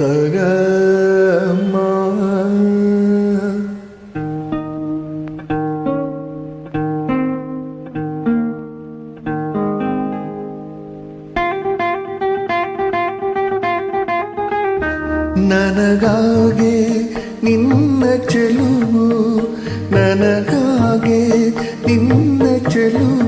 ಮಗ ಸರಿ ನೇದ ಸಗ ಮಾ. ನನಗಾಗೆ ನಿನ್ನ ಚೆಲುವು ನನಗಾಗೆ ನಿನ್ನ ಚೆಲುವು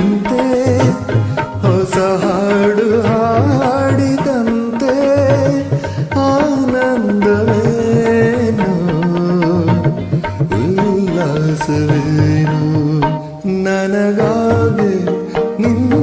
ನನಗಾಗಿ ನಿನ್ನ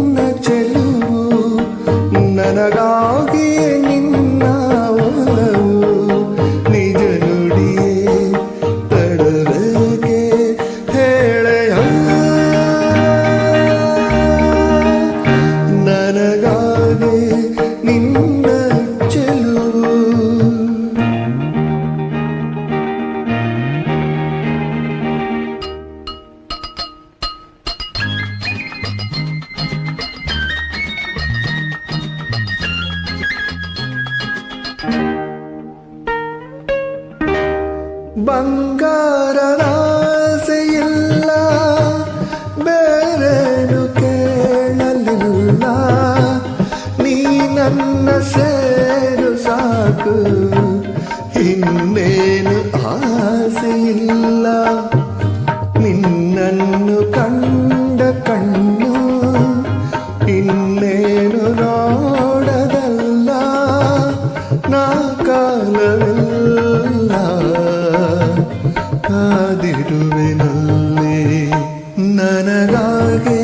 ಕಾಲವೆಲ್ಲ ಕಾದಿರುವೆನಲ್ಲಿ ನನಗಾಗಿ